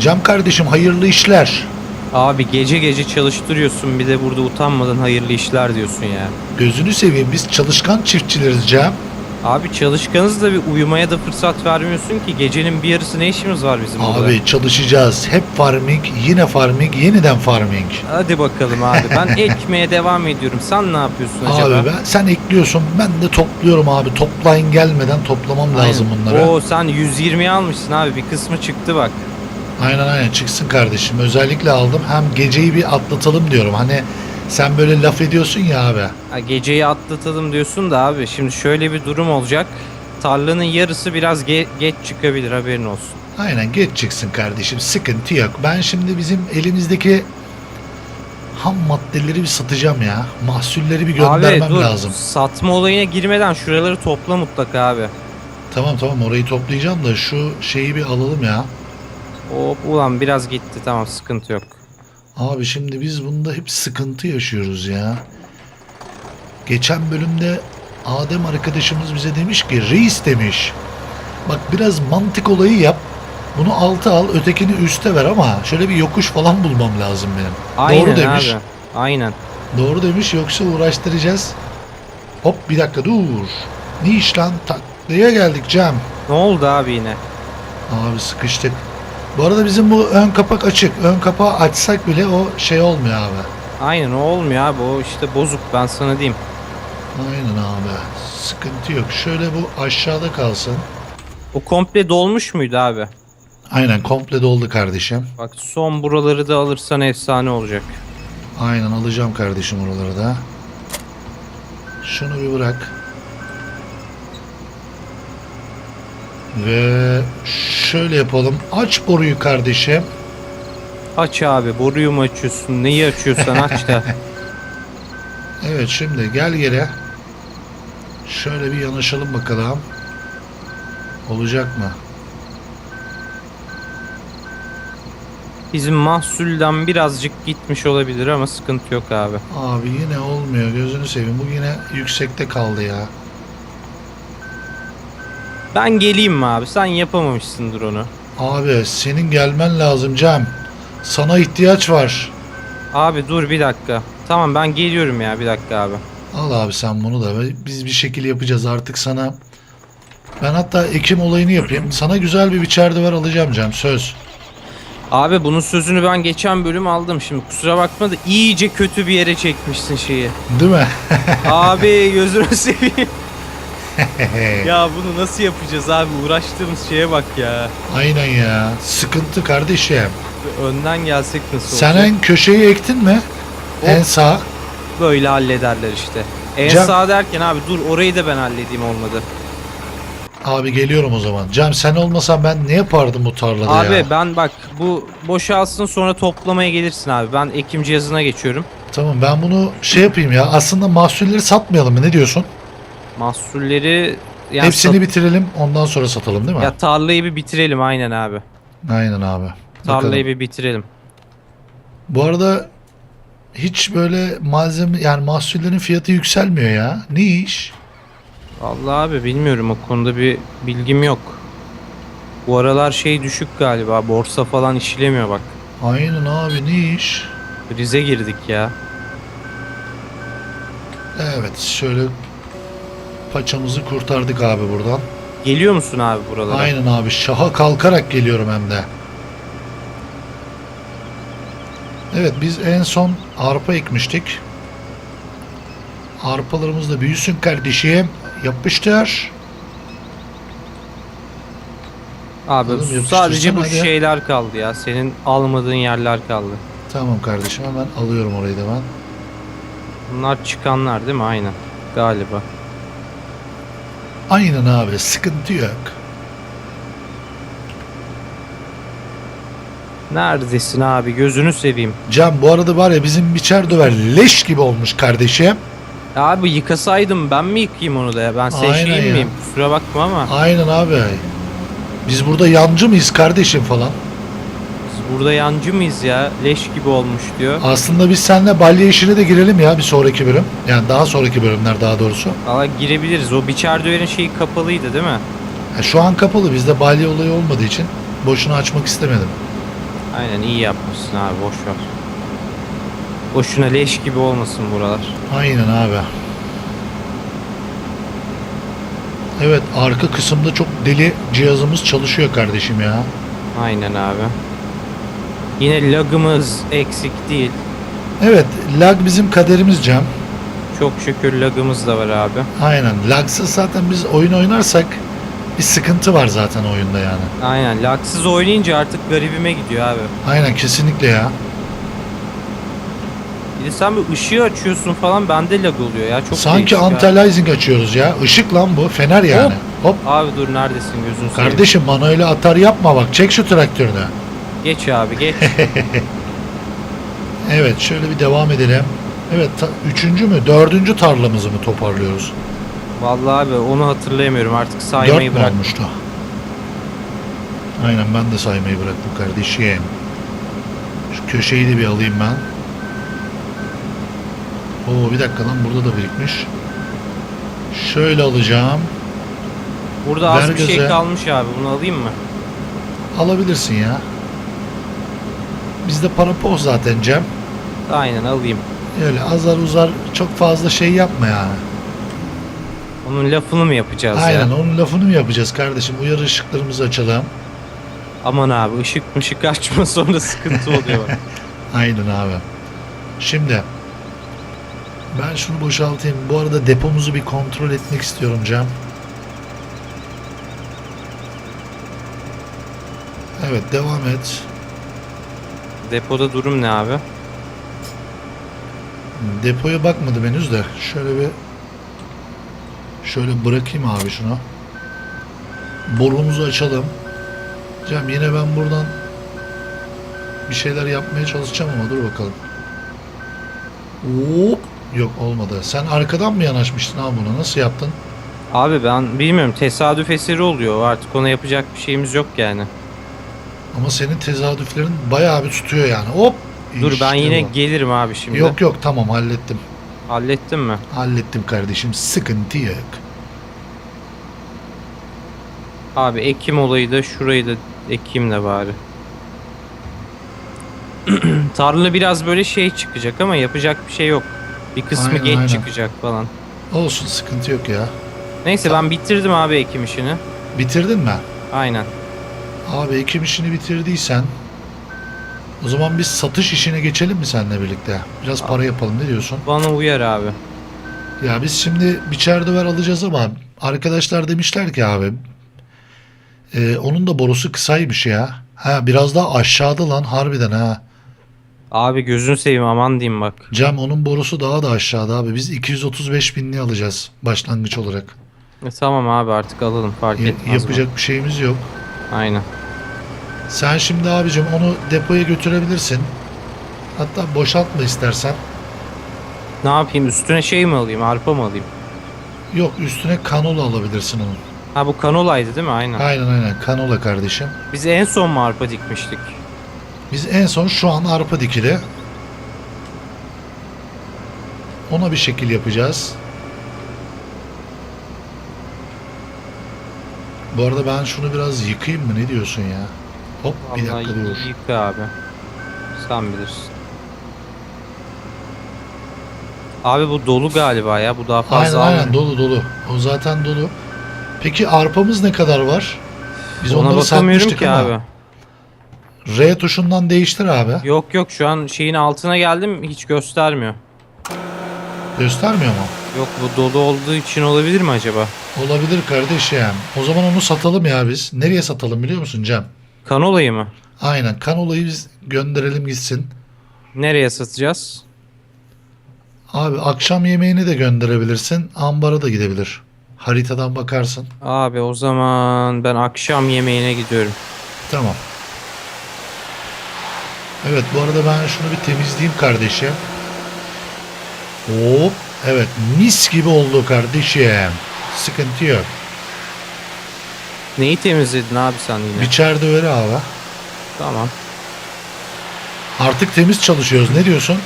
Cam kardeşim hayırlı işler. Abi gece gece çalıştırıyorsun bir de burada utanmadan hayırlı işler diyorsun ya. Gözünü seveyim biz çalışkan çiftçileriz Cem. Abi çalışkanız da bir uyumaya da fırsat vermiyorsun ki gecenin bir yarısı ne işimiz var bizim burada? Abi çalışacağız. Hep farming, yine farming, yeniden farming. Hadi bakalım abi ben ekmeye devam ediyorum. Sen ne yapıyorsun acaba? Abi ben, sen ekliyorsun ben de topluyorum abi. Toplayın gelmeden toplamam lazım bunları. Oo sen 120 almışsın abi bir kısmı çıktı bak. Aynen aynen çıksın kardeşim. Özellikle aldım. Hem geceyi bir atlatalım diyorum. Hani sen böyle laf ediyorsun ya abi. Ha, geceyi atlatalım diyorsun da abi şimdi şöyle bir durum olacak. Tarlanın yarısı biraz ge- geç çıkabilir haberin olsun. Aynen geç çıksın kardeşim. Sıkıntı yok. Ben şimdi bizim elimizdeki ham maddeleri bir satacağım ya. Mahsulleri bir göndermem abi dur lazım. satma olayına girmeden şuraları topla mutlaka abi. Tamam tamam orayı toplayacağım da şu şeyi bir alalım ya. Hop ulan biraz gitti tamam sıkıntı yok. Abi şimdi biz bunda hep sıkıntı yaşıyoruz ya. Geçen bölümde Adem arkadaşımız bize demiş ki reis demiş. Bak biraz mantık olayı yap. Bunu alta al ötekini üste ver ama şöyle bir yokuş falan bulmam lazım benim. Aynen Doğru demiş. abi. Aynen. Doğru demiş yoksa uğraştıracağız. Hop bir dakika dur. Ne iş lan? Taklaya geldik Cem. Ne oldu abi yine? Abi sıkıştık. Bu arada bizim bu ön kapak açık. Ön kapağı açsak bile o şey olmuyor abi. Aynen o olmuyor abi o işte bozuk ben sana diyeyim. Aynen abi. Sıkıntı yok. Şöyle bu aşağıda kalsın. O komple dolmuş muydu abi? Aynen komple doldu kardeşim. Bak son buraları da alırsan efsane olacak. Aynen alacağım kardeşim oraları da. Şunu bir bırak. Ve şöyle yapalım. Aç boruyu kardeşim. Aç abi boruyu mu açıyorsun neyi açıyorsan aç da. Evet şimdi gel geri. Şöyle bir yanaşalım bakalım. Olacak mı? Bizim mahsulden birazcık gitmiş olabilir ama sıkıntı yok abi. Abi yine olmuyor. Gözünü seveyim. Bu yine yüksekte kaldı ya. Ben geleyim mi abi sen yapamamışsındır onu. Abi senin gelmen lazım Cem. Sana ihtiyaç var. Abi dur bir dakika. Tamam ben geliyorum ya bir dakika abi. Al abi sen bunu da. Biz bir şekilde yapacağız artık sana. Ben hatta ekim olayını yapayım. Sana güzel bir biçer ver alacağım Cem. Söz. Abi bunun sözünü ben geçen bölüm aldım şimdi kusura bakma da iyice kötü bir yere çekmişsin şeyi. Değil mi? Abi gözünü seveyim. ya bunu nasıl yapacağız abi uğraştığımız şeye bak ya. Aynen ya. Sıkıntı kardeşim. Önden gelsek nasıl Sen olacak? en köşeyi ektin mi? En sağ. Böyle hallederler işte. En Cem- sağ derken abi dur orayı da ben halledeyim olmadı. Abi geliyorum o zaman. Cem sen olmasan ben ne yapardım bu tarlada Abi ya? ben bak bu boşalsın sonra toplamaya gelirsin abi. Ben ekim cihazına geçiyorum. Tamam ben bunu şey yapayım ya. Aslında mahsulleri satmayalım mı? Ne diyorsun? Mahsulleri yani Hepsini sat- bitirelim ondan sonra satalım değil mi? ya tarlayı bir bitirelim aynen abi. Aynen abi. Tarlayı Bakalım. bir bitirelim. Bu arada hiç böyle malzeme yani mahsullerin fiyatı yükselmiyor ya. Ne iş? Vallahi abi bilmiyorum o konuda bir bilgim yok. Bu aralar şey düşük galiba. Borsa falan işlemiyor bak. Aynen abi ne iş? Krize girdik ya. Evet şöyle paçamızı kurtardık abi buradan. Geliyor musun abi buralara? Aynen abi şaha kalkarak geliyorum hem de. Evet biz en son arpa ekmiştik. Arpalarımız da büyüsün kardeşim. Yapıştır. Abi Oğlum sadece bu hadi. şeyler kaldı ya. Senin almadığın yerler kaldı. Tamam kardeşim hemen alıyorum orayı da ben. Bunlar çıkanlar değil mi? Aynen. Galiba. Aynen abi sıkıntı yok. Neredesin abi? Gözünü seveyim. Can bu arada var ya bizim biçer döver leş gibi olmuş kardeşim. Ya abi yıkasaydım ben mi yıkayayım onu da ya? Ben seçeyim ya. miyim? Kusura bakma ama Aynen abi. Biz burada yancı mıyız kardeşim falan? Burada yancı mıyız ya? Leş gibi olmuş diyor. Aslında biz seninle balya işine de girelim ya bir sonraki bölüm. Yani daha sonraki bölümler daha doğrusu. Valla girebiliriz. O biçer döverin şeyi kapalıydı değil mi? Ya şu an kapalı bizde balya olayı olmadığı için boşuna açmak istemedim. Aynen iyi yapmışsın abi boş ver. Boşuna leş gibi olmasın buralar. Aynen abi. Evet arka kısımda çok deli cihazımız çalışıyor kardeşim ya. Aynen abi. Yine lagımız eksik değil. Evet lag bizim kaderimiz Cem. Çok şükür lagımız da var abi. Aynen lagsız zaten biz oyun oynarsak bir sıkıntı var zaten oyunda yani. Aynen lagsız oynayınca artık garibime gidiyor abi. Aynen kesinlikle ya. Bir de sen bir ışığı açıyorsun falan bende lag oluyor ya. Çok Sanki anti-aliasing açıyoruz ya. Işık lan bu. Fener yani. Hop. Abi dur neredesin gözün seveyim. Kardeşim bana öyle atar yapma bak. Çek şu traktörünü. Geç abi geç. Evet şöyle bir devam edelim. Evet üçüncü mü dördüncü tarlamızı mı toparlıyoruz? Vallahi abi onu hatırlayamıyorum artık Dört saymayı mü bırak. olmuştu? Aynen ben de saymayı bıraktım kardeşim. Şu köşeyi de bir alayım ben. Oo bir dakika lan burada da birikmiş. Şöyle alacağım. Burada az Ver bir şey göze. kalmış abi bunu alayım mı? Alabilirsin ya. Bizde para poz zaten Cem. Aynen alayım. Öyle azar uzar çok fazla şey yapma yani. Onun lafını mı yapacağız Aynen ya? onun lafını mı yapacağız kardeşim? Uyarı ışıklarımızı açalım. Aman abi ışık mışık açma sonra sıkıntı oluyor. Aynen abi. Şimdi ben şunu boşaltayım. Bu arada depomuzu bir kontrol etmek istiyorum Cem. Evet devam et. Depoda durum ne abi? Depoya bakmadım henüz de. Şöyle bir şöyle bırakayım abi şunu. Borumuzu açalım. Cem yine ben buradan bir şeyler yapmaya çalışacağım ama dur bakalım. Hop. Yok olmadı. Sen arkadan mı yanaşmıştın abi buna? Nasıl yaptın? Abi ben bilmiyorum tesadüf eseri oluyor artık ona yapacak bir şeyimiz yok yani. Ama senin tezadüflerin bayağı bir tutuyor yani. Hop. Dur ben İşte yine bu. gelirim abi şimdi. Yok yok tamam hallettim. Hallettin mi? Hallettim kardeşim. Sıkıntı yok. Abi Ekim olayı da şurayı da ekeyim de bari. Tarla biraz böyle şey çıkacak ama yapacak bir şey yok. Bir kısmı Aynen, geç aynen. çıkacak falan. Olsun sıkıntı yok ya. Neyse ben bitirdim abi ekim işini. Bitirdin mi? Aynen. Abi ekim işini bitirdiysen o zaman biz satış işine geçelim mi seninle birlikte? Biraz para yapalım ne diyorsun? Bana uyar abi. Ya biz şimdi biçer döver alacağız ama arkadaşlar demişler ki abi e, onun da borusu kısaymış ya. Ha biraz daha aşağıda lan harbiden ha. Abi gözünü seveyim aman diyeyim bak. Cem onun borusu daha da aşağıda abi. Biz 235 binli alacağız başlangıç olarak. E, tamam abi artık alalım fark Ya- etmez. yapacak bir şeyimiz yok. Aynen. Sen şimdi abicim onu depoya götürebilirsin. Hatta boşaltma istersen. Ne yapayım üstüne şey mi alayım arpa mı alayım? Yok üstüne kanola alabilirsin onun. Ha bu kanolaydı değil mi? Aynen. Aynen aynen kanola kardeşim. Biz en son mu arpa dikmiştik? Biz en son şu an arpa dikili. Ona bir şekil yapacağız. Bu arada ben şunu biraz yıkayayım mı ne diyorsun ya? Hop bir Vallahi dakika dur. yıka abi. Sen bilirsin. Abi bu dolu galiba ya. Bu daha Aynen fazla aynen almıyor. dolu dolu. O zaten dolu. Peki arpamız ne kadar var? Biz Ona onları bakamıyorum satmıştık ki ama. abi. R tuşundan değiştir abi. Yok yok şu an şeyin altına geldim hiç göstermiyor. Göstermiyor mu? Yok bu dolu olduğu için olabilir mi acaba? Olabilir kardeşim. O zaman onu satalım ya biz. Nereye satalım biliyor musun Cem? Kanolayı mı? Aynen kanolayı biz gönderelim gitsin. Nereye satacağız? Abi akşam yemeğini de gönderebilirsin. Ambara da gidebilir. Haritadan bakarsın. Abi o zaman ben akşam yemeğine gidiyorum. Tamam. Evet bu arada ben şunu bir temizleyeyim kardeşim. Hop. Evet mis gibi oldu kardeşim. Sıkıntı yok. Neyi temizledin abi sen yine? Biçer döveri abi. Tamam. Artık temiz çalışıyoruz. Ne diyorsun?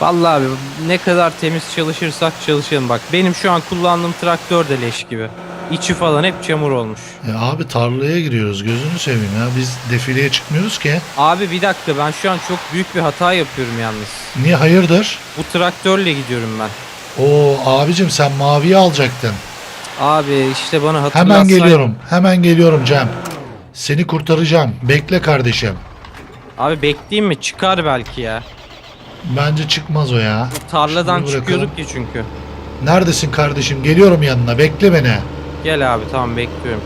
Vallahi abi ne kadar temiz çalışırsak çalışalım bak. Benim şu an kullandığım traktör de leş gibi. İçi falan hep çamur olmuş. E abi tarlaya giriyoruz gözünü seveyim ya. Biz defileye çıkmıyoruz ki. Abi bir dakika ben şu an çok büyük bir hata yapıyorum yalnız. Niye hayırdır? Bu traktörle gidiyorum ben. Oo abicim sen maviyi alacaktın. Abi işte bana hatırlatsan. Hemen geliyorum. Hemen geliyorum Cem. Seni kurtaracağım. Bekle kardeşim. Abi bekleyeyim mi? Çıkar belki ya. Bence çıkmaz o ya. Tarladan bırakalım. çıkıyorduk ya çünkü. Neredesin kardeşim? Geliyorum yanına. Bekle beni. Gel abi tamam bekliyorum.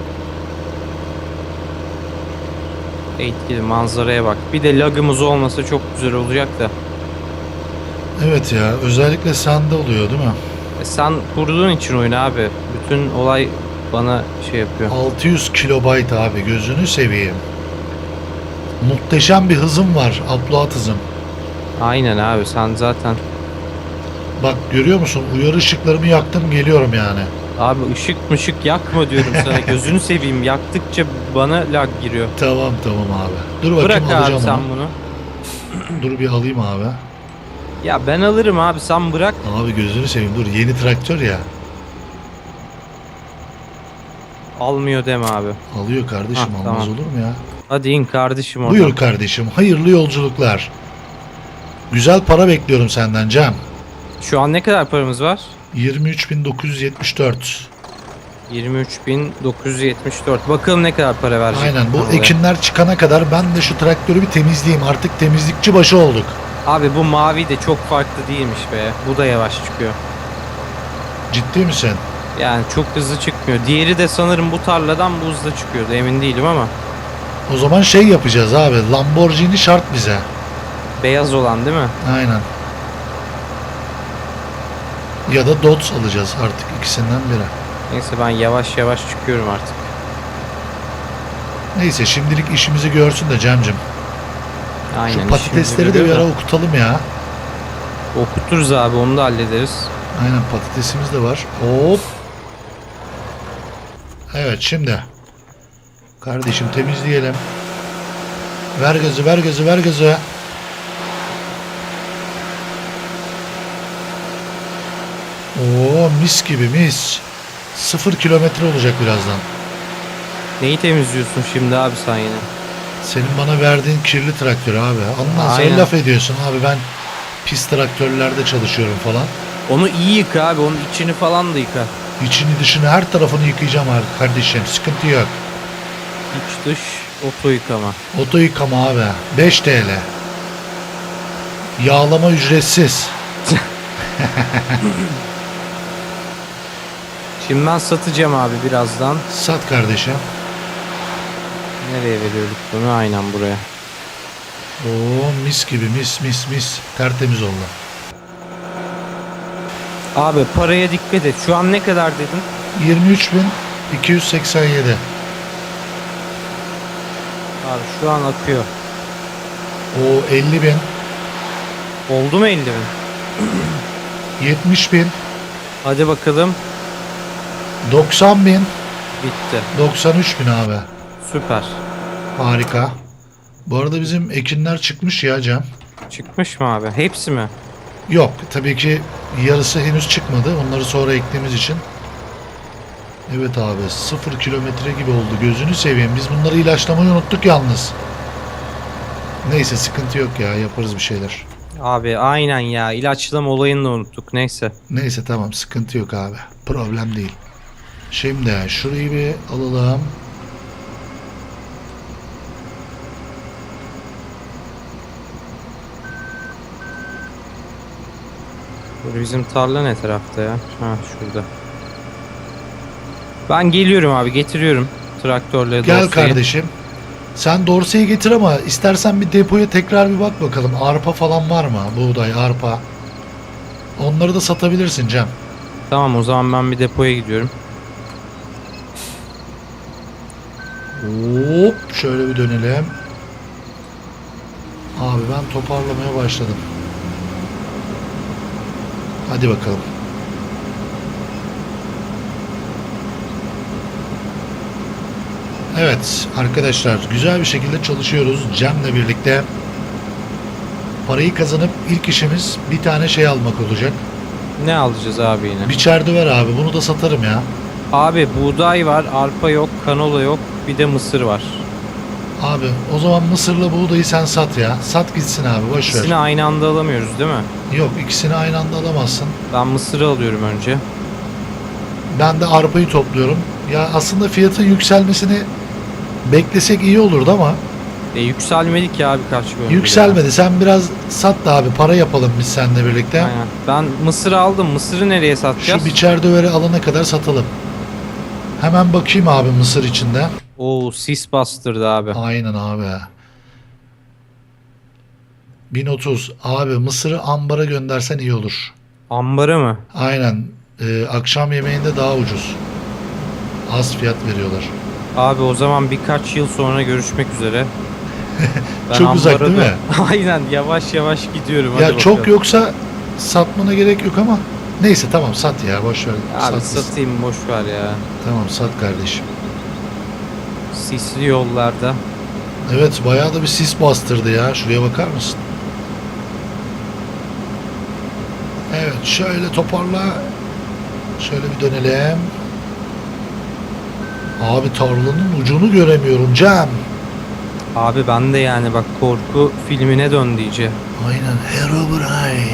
Etkili manzaraya bak. Bir de lagımız olmasa çok güzel olacak da. Evet ya. Özellikle sende oluyor değil mi? E sen kurduğun için oyunu abi. Bütün olay bana şey yapıyor. 600 kilobayt abi. Gözünü seveyim. Muhteşem bir hızım var. Upload hızım. Aynen abi sen zaten. Bak görüyor musun? Uyarı ışıklarımı yaktım. Geliyorum yani. Abi ışık mışık yakma diyorum sana. Gözünü seveyim. Yaktıkça bana lag giriyor. Tamam tamam abi. Dur bakayım Bırak abi alacağım sen bunu. Dur bir alayım abi. Ya ben alırım abi sen bırak. Abi gözünü seveyim. Dur yeni traktör ya. Almıyor deme abi. Alıyor kardeşim Ha, almaz tamam. olur mu ya? Hadi in kardeşim oradan. Buyur kardeşim. Hayırlı yolculuklar. Güzel para bekliyorum senden Cem. Şu an ne kadar paramız var? 23.974. 23.974. Bakalım ne kadar para verecek. Aynen bu bana da. ekinler çıkana kadar ben de şu traktörü bir temizleyeyim. Artık temizlikçi başı olduk. Abi bu mavi de çok farklı değilmiş be. Bu da yavaş çıkıyor. Ciddi misin? Yani çok hızlı çıkmıyor. Diğeri de sanırım bu tarladan bu hızla çıkıyordu. Emin değilim ama. O zaman şey yapacağız abi. Lamborghini şart bize. Beyaz olan değil mi? Aynen. Ya da Dodge alacağız artık ikisinden biri. Neyse ben yavaş yavaş çıkıyorum artık. Neyse şimdilik işimizi görsün de Cem'cim. Aynen. Şu patatesleri de bir ara okutalım ya. Okuturuz abi onu da hallederiz. Aynen patatesimiz de var. Hop. Evet şimdi. Kardeşim temizleyelim. Ver gazı ver gazı ver gazı. Oo mis gibi mis. Sıfır kilometre olacak birazdan. Neyi temizliyorsun şimdi abi sen yine? Senin bana verdiğin kirli traktör abi. Ondan Aynen. laf ediyorsun abi ben pis traktörlerde çalışıyorum falan. Onu iyi yıka abi. Onun içini falan da yıka. İçini dışını her tarafını yıkayacağım abi kardeşim. Sıkıntı yok. İç dış oto yıkama. Oto yıkama abi. 5 TL. Yağlama ücretsiz. Şimdi ben satacağım abi birazdan. Sat kardeşim. Nereye veriyorduk bunu? Aynen buraya. Oo mis gibi mis mis mis. Tertemiz oldu. Abi paraya dikkat et. Şu an ne kadar dedin? 23.287. Abi şu an akıyor. O 50 bin. Oldu mu 50 bin? 70 bin. Hadi bakalım. 90 bin. Bitti. 93 bin abi. Süper. Harika. Bu arada bizim ekinler çıkmış ya Cem. Çıkmış mı abi? Hepsi mi? Yok tabii ki yarısı henüz çıkmadı. Onları sonra ektiğimiz için. Evet abi sıfır kilometre gibi oldu. Gözünü seveyim. Biz bunları ilaçlamayı unuttuk yalnız. Neyse sıkıntı yok ya yaparız bir şeyler. Abi aynen ya. İlaçlama olayını da unuttuk. Neyse. Neyse tamam sıkıntı yok abi. Problem değil. Şimdi şurayı bir alalım. Bu bizim tarla ne tarafta ya? Ha şurada. Ben geliyorum abi. Getiriyorum. Traktörle Gel dosyayı. kardeşim. Sen Dorsey'i getir ama istersen bir depoya tekrar bir bak bakalım. Arpa falan var mı? Buğday, arpa. Onları da satabilirsin Cem. Tamam o zaman ben bir depoya gidiyorum. Hop şöyle bir dönelim. Abi ben toparlamaya başladım. Hadi bakalım. Evet arkadaşlar güzel bir şekilde çalışıyoruz Cem'le birlikte. parayı kazanıp ilk işimiz bir tane şey almak olacak. Ne alacağız abi yine? Bir çerde ver abi bunu da satarım ya. Abi buğday var, arpa yok, kanola yok, bir de mısır var. Abi o zaman mısırla buğdayı sen sat ya. Sat gitsin abi boş ver. İkisini aynı anda alamıyoruz değil mi? Yok ikisini aynı anda alamazsın. Ben mısırı alıyorum önce. Ben de arpayı topluyorum. Ya aslında fiyatın yükselmesini beklesek iyi olurdu ama E yükselmedik ya birkaç gün önce yükselmedi. Sen biraz sat da abi para yapalım biz seninle birlikte. Aynen. Ben mısır aldım. Mısırı nereye satacağız? Şu biçer döveri alana kadar satalım. Hemen bakayım abi mısır içinde. Oo sis bastırdı abi. Aynen abi. 1030. Abi mısırı ambara göndersen iyi olur. Ambara mı? Aynen. Ee, akşam yemeğinde daha ucuz. Az fiyat veriyorlar. Abi o zaman birkaç yıl sonra görüşmek üzere. Ben Çok uzak değil da- Aynen yavaş yavaş gidiyorum. ya hadi çok bakalım. yoksa satmana gerek yok ama neyse tamam sat ya boş ver. Abi Sat satayım boş ver ya. Tamam sat kardeşim. Sisli yollarda. Evet bayağı da bir sis bastırdı ya. Şuraya bakar mısın? Evet şöyle toparla. Şöyle bir dönelim. Abi tarlanın ucunu göremiyorum Cem. Abi ben de yani bak korku filmine dön iyice. Aynen Herobrine.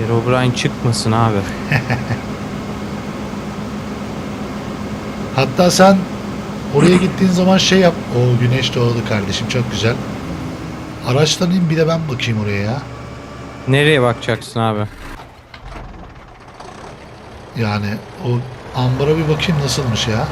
Herobrine çıkmasın abi. Hatta sen oraya gittiğin zaman şey yap. O güneş doğdu kardeşim çok güzel. Araçtan in bir de ben bakayım oraya ya. Nereye bakacaksın abi? Yani o ambara bir bakayım nasılmış ya.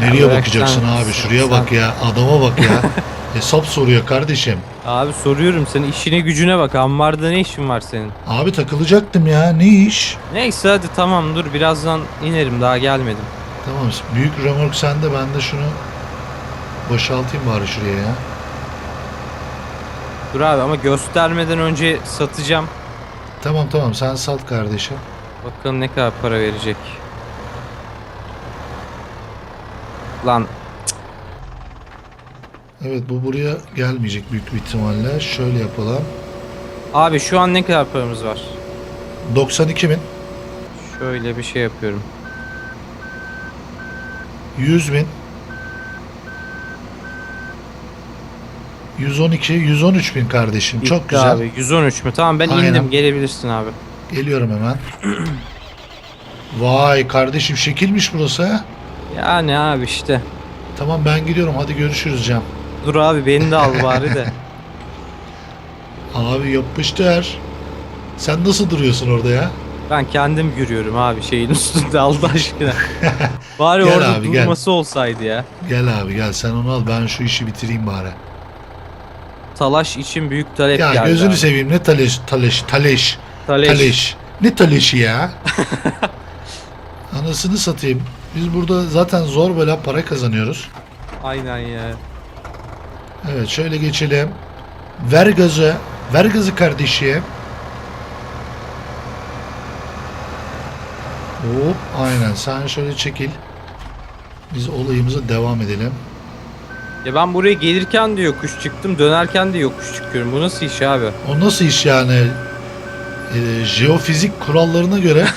Nereye bakacaksın abi? Şuraya bak ya. Adama bak ya. Hesap soruyor kardeşim. Abi soruyorum senin işine gücüne bak. Ambarda ne işin var senin? Abi takılacaktım ya. Ne iş? Neyse hadi tamam dur birazdan inerim daha gelmedim. Tamam. Büyük remork sende. Ben de şunu boşaltayım bari şuraya ya. Dur abi ama göstermeden önce satacağım. Tamam tamam sen sat kardeşim. Bakalım ne kadar para verecek. Lan Evet bu buraya gelmeyecek büyük bir ihtimalle. Şöyle yapalım. abi şu an ne kadar paramız var? 92 bin. Şöyle bir şey yapıyorum. 100 bin. 112, 113 bin kardeşim. Çok Bitti güzel. Abi 113 mü? Tamam ben Aynen. indim gelebilirsin abi. Geliyorum hemen. Vay kardeşim şekilmiş burası ha. Yani abi işte. Tamam ben gidiyorum hadi görüşürüz Cem. Dur abi beni de al bari de. Abi yapıştır. Sen nasıl duruyorsun orada ya? Ben kendim yürüyorum abi şeyin üstünde Allah aşkına. Bari Gel orada abi, gel. durması olsaydı ya. Gel abi gel sen onu al ben şu işi bitireyim bari. Talaş için büyük talep Ya geldi. gözünü abi. seveyim ne taleş taleş taleş Taleş. taleş. Ne taleşi ya? Anasını satayım. Biz burada zaten zor böyle para kazanıyoruz. Aynen ya. Evet şöyle geçelim. Ver gazı. Ver gazı kardeşim. Hop aynen sen şöyle çekil. Biz olayımıza devam edelim. Ya ben buraya gelirken de yokuş çıktım, dönerken de yokuş çıkıyorum. Bu nasıl iş abi? O nasıl iş yani? Ee, jeofizik kurallarına göre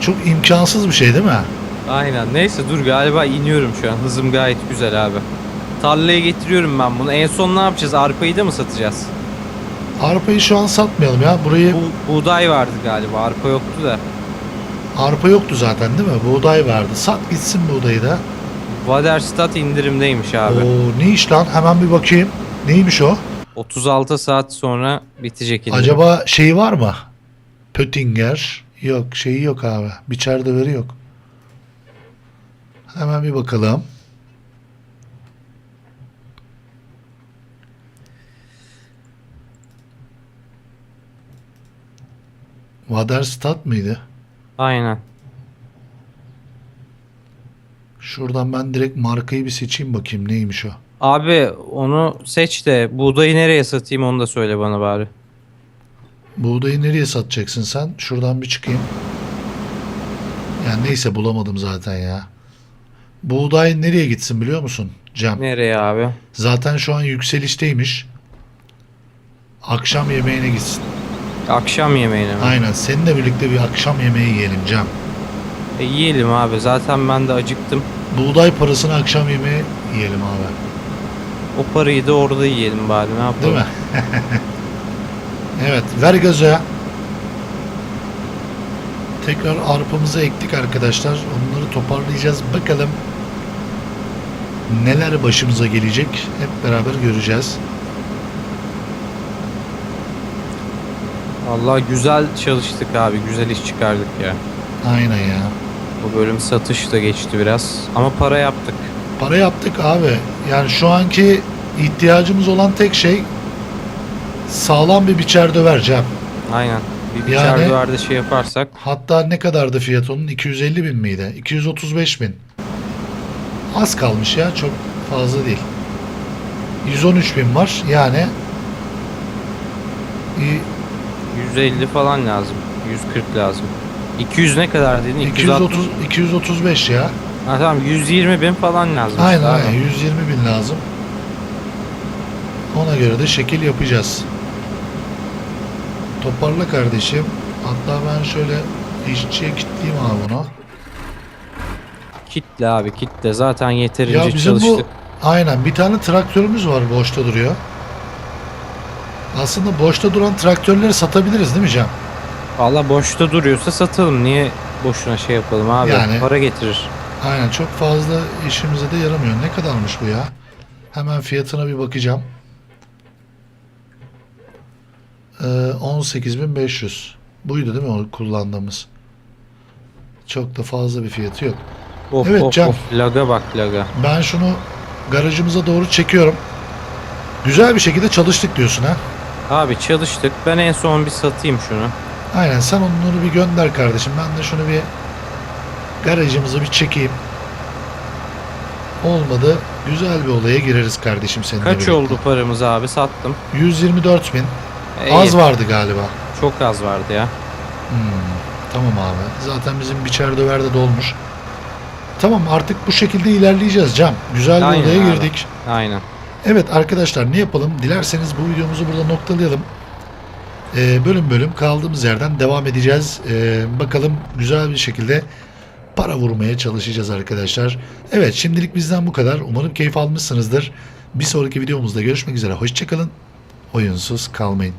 çok imkansız bir şey değil mi? Aynen. Neyse dur galiba iniyorum şu an. Hızım gayet güzel abi. Tarlaya getiriyorum ben bunu. En son ne yapacağız? Arpayı da mı satacağız? Arpayı şu an satmayalım ya. Burayı Bu buğday vardı galiba. Arpa yoktu da. arpa yoktu zaten değil mi? Buğday vardı. Sat gitsin buğdayı da. Waderstat indirimdeymiş abi. Oo ne iş lan? Hemen bir bakayım. Neymiş o? 36 saat sonra bitecek indirim. Acaba şeyi var mı? Pöttinger. Yok şeyi yok abi. Biçer döveri yok. Hemen bir bakalım. Waderstadt mıydı? Aynen. Şuradan ben direkt markayı bir seçeyim bakayım neymiş o. Abi onu seç de buğdayı nereye satayım onu da söyle bana bari. Buğdayı nereye satacaksın sen? Şuradan bir çıkayım. Yani neyse bulamadım zaten ya. Buğday nereye gitsin biliyor musun? Cem. Nereye abi? Zaten şu an yükselişteymiş. Akşam yemeğine gitsin. Akşam yemeğine mi? Aynen seninle birlikte bir akşam yemeği yiyelim Cem. E, yiyelim abi. Zaten ben de acıktım. Buğday parasını akşam yemeği yiyelim abi. O parayı da orada yiyelim bari. Ne yapalım? Değil mi? evet ver gaza. Tekrar arpamızı ektik arkadaşlar. Onları toparlayacağız. Bakalım neler başımıza gelecek. Hep beraber göreceğiz. Allah güzel çalıştık abi. Güzel iş çıkardık ya. Aynen ya. Bu bölüm satış da geçti biraz. Ama para yaptık. Para yaptık abi. Yani şu anki ihtiyacımız olan tek şey sağlam bir biçer döver Cem. Aynen. Bir Yani- yani... içeride şey yaparsak. Hatta ne kadardı fiyat onun? 250 bin miydi? 235 bin. Az kalmış ya çok fazla değil. 113 bin var yani i- 150 falan lazım. 140 lazım. 200 ne kadar dedin? 230 235 ya. Ha, tamam 120 bin falan lazım. Aynen işte aynen 120 bin lazım. Ona göre de şekil yapacağız. Toparla kardeşim. Hatta ben şöyle işçiye kilitleyeyim abi bunu. Kitle abi kitle. Zaten yeterince Ya bizim bu çalıştık. aynen bir tane traktörümüz var boşta duruyor. Aslında boşta duran traktörleri satabiliriz değil mi Cem? Valla boşta duruyorsa satalım. Niye boşuna şey yapalım abi? Yani- Para getirir. Aynen çok fazla işimize de yaramıyor. Ne kadarmış bu ya? Hemen fiyatına bir bakacağım. Ee, 18.500. Buydu değil mi o kullandığımız? Çok da fazla bir fiyatı yok. Of Evet, of Can. of. Laga bak laga. Ben şunu garajımıza doğru çekiyorum. Güzel bir şekilde çalıştık diyorsun ha? Abi çalıştık. Ben en son bir satayım şunu. Aynen sen onları bir gönder kardeşim. Ben de şunu bir garajımıza bir çekeyim. Olmadı. Güzel bir olaya gireriz kardeşim seninle Kaç birlikte. oldu paramız abi? Sattım. 124 bin. İyi. Az vardı galiba. Çok az vardı ya. Hmm, tamam abi. Zaten bizim biçer döver de dolmuş. Tamam artık bu şekilde ilerleyeceğiz Cam. Güzel bir Aynen odaya abi. girdik. Aynen. Evet arkadaşlar ne yapalım? Dilerseniz bu videomuzu burada noktalayalım. Ee, bölüm bölüm kaldığımız yerden devam edeceğiz. Ee, bakalım güzel bir şekilde para vurmaya çalışacağız arkadaşlar. Evet şimdilik bizden bu kadar. Umarım keyif almışsınızdır. Bir sonraki videomuzda görüşmek üzere. Hoşçakalın. Oyunsuz kalmayın.